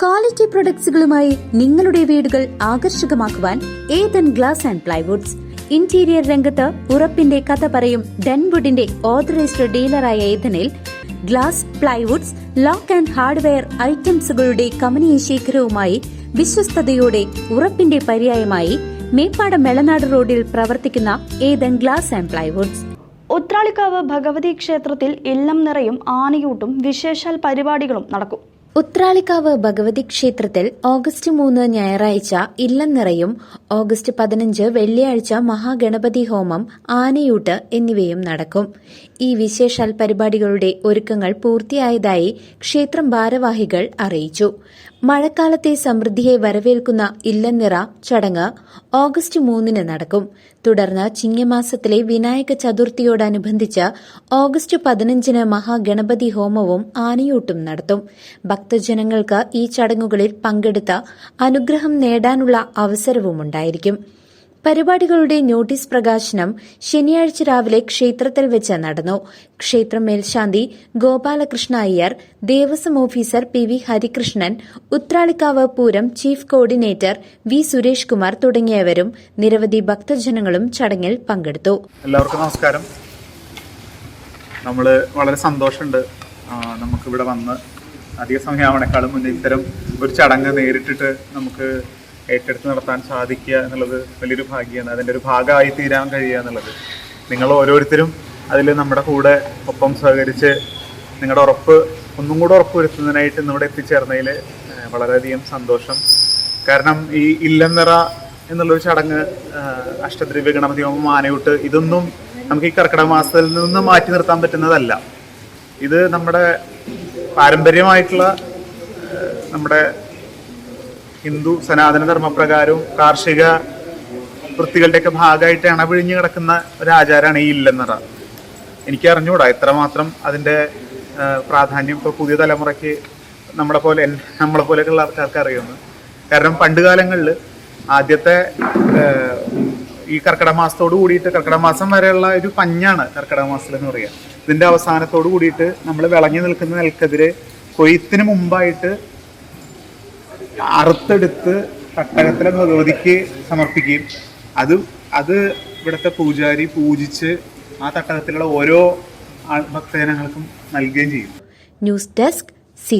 Quality പ്രൊഡക്ട്സുകളുമായി നിങ്ങളുടെ വീടുകൾ ആകർഷകമാക്കുവാൻ Ethan glass and plywoods interior രംഗത്ത് ഉറപ്പിന്റെ കഥ പറയും ഡെൻവുഡിന്റെ ഓതറൈസ്ഡ് ഡീലറായ ഏതനിൽ glass plywoods lock and hardware ഐറ്റംസുകളുടെ കമനീയ ശേഖരവുമായി വിശ്വസ്തയോടെ ഉറപ്പിന്റെ പര്യായമായി മേപ്പാടം മെളനാട് റോഡിൽ പ്രവർത്തിക്കുന്ന Ethan glass and plywoods Uthralikkavu Bhagavathi ക്ഷേത്രത്തിൽ ഇല്ലം നിറയും ആനയൂട്ടും വിശേഷാൽ പരിപാടികളും നടക്കും. ഉത്രാളിക്കാവ് ഭഗവതി ക്ഷേത്രത്തിൽ ഓഗസ്റ്റ് മൂന്ന് ഞായറാഴ്ച ഇല്ലം നിറയും ഓഗസ്റ്റ് പതിനഞ്ച് വെള്ളിയാഴ്ച മഹാഗണപതി ഹോമം ആനയൂട്ട് എന്നിവയും നടക്കും. ഈ വിശേഷാൽ പരിപാടികളുടെ ഒരുക്കങ്ങൾ പൂർത്തിയായതായി ക്ഷേത്രം ഭാരവാഹികൾ അറിയിച്ചു. മഴക്കാലത്തെ സമൃദ്ധിയെ വരവേൽക്കുന്ന ഇല്ലനിറ ചടങ്ങ് ഓഗസ്റ്റ് മൂന്നിന് നടക്കും. തുടർന്ന് ചിങ്ങമാസത്തിലെ വിനായക ചതുർത്ഥിയോടനുബന്ധിച്ച് ഓഗസ്റ്റ് പതിനഞ്ചിന് മഹാഗണപതി ഹോമവും ആനയൂട്ടും നടത്തും. ഭക്തജനങ്ങൾക്ക് ഈ ചടങ്ങുകളിൽ പങ്കെടുത്ത് അനുഗ്രഹം നേടാനുള്ള അവസരവുമുണ്ടായിരിക്കും. പരിപാടികളുടെ നോട്ടീസ് പ്രകാശനം ശനിയാഴ്ച രാവിലെ ക്ഷേത്രത്തിൽ വെച്ച് നടന്നു. ക്ഷേത്രം മേൽശാന്തി Gopalakrishna Iyer Devaswom officer P V Harikrishnan Uthralikkavu Pooram chief coordinator V Suresh Kumar തുടങ്ങിയവരും നിരവധി ഭക്തജനങ്ങളും ചടങ്ങിൽ പങ്കെടുത്തു. എല്ലാവർക്കും നമസ്കാരം. നമ്മൾ വളരെ സന്തോഷമുണ്ട്. നമുക്ക് നമുക്കിവിടെ വന്ന് അധിക സമയമാവണേക്കാളും മുന്നേ ഇത്തരം ഒരു ചടങ്ങ് നേരിട്ടിട്ട് നമുക്ക് ഏറ്റെടുത്ത് നടത്താൻ സാധിക്കുക എന്നുള്ളത് വലിയൊരു ഭാഗ്യമാണ് അതിന്റെ ഒരു ഭാഗമായി തീരാൻ കഴിയുക എന്നുള്ളത്. നിങ്ങൾ ഓരോരുത്തരും അതിൽ നമ്മുടെ കൂടെ ഒപ്പം സഹകരിച്ച് നിങ്ങളുടെ ഉറപ്പ് ഒന്നും കൂടെ ഉറപ്പ് വരുത്തുന്നതിനായിട്ട് ഇന്നിവിടെ എത്തിച്ചേർന്നതിൽ വളരെയധികം സന്തോഷം. കാരണം ഈ ഇല്ലനിറ എന്നുള്ളൊരു ചടങ്ങ് അഷ്ടദ്രവ്യ ഗണപതി ഹോമം ആനയൂട്ട് ഇതൊന്നും നമുക്ക് ഈ കർക്കിടക മാസത്തിൽ നിന്ന് മാറ്റി നിർത്താൻ പറ്റുന്നതല്ല. ഇത് നമ്മുടെ പാരമ്പര്യമായിട്ടുള്ള നമ്മുടെ ഹിന്ദു സനാതന ധർമ്മപ്രകാരവും കാർഷിക വൃത്തികളുടെയൊക്കെ ഭാഗമായിട്ട് ഇണപിഴിഞ്ഞ് കിടക്കുന്ന ഒരു ആചാരമാണ് ഈ ഇല്ലെന്നറ. എനിക്ക് അറിഞ്ഞുകൂടാ ഇത്രമാത്രം അതിന്റെ പ്രാധാന്യം ഇപ്പോൾ പുതിയ തലമുറയ്ക്ക് നമ്മളെ പോലെ നമ്മളെ പോലെയൊക്കെയുള്ള ആൾക്കാർക്ക് അറിയുന്നു. കാരണം പണ്ട് കാലങ്ങളിൽ ആദ്യത്തെ ഈ കർക്കിടക മാസത്തോട് കൂടിയിട്ട് കർക്കിടക മാസം വരെയുള്ള ഒരു പഞ്ഞാണ് കർക്കിടക മാസത്തിൽ എന്ന് പറയുക ഇതിന്റെ അവസാനത്തോട് കൂടിയിട്ട് നമ്മൾ വിളഞ്ഞു നിൽക്കുന്ന നെൽക്കെതിരെ കൊയ്ത്തിന് മുമ്പായിട്ട് അറുത്തെടുത്ത് തട്ടകത്തിലെ ഭഗവതിക്ക് സമർപ്പിക്കുകയും അത് അത് ഇവിടുത്തെ പൂജാരി പൂജിച്ച് ആ തട്ടകത്തിലുള്ള ഓരോ ഭക്തജനങ്ങൾക്കും നൽകുകയും ചെയ്യും. News desk C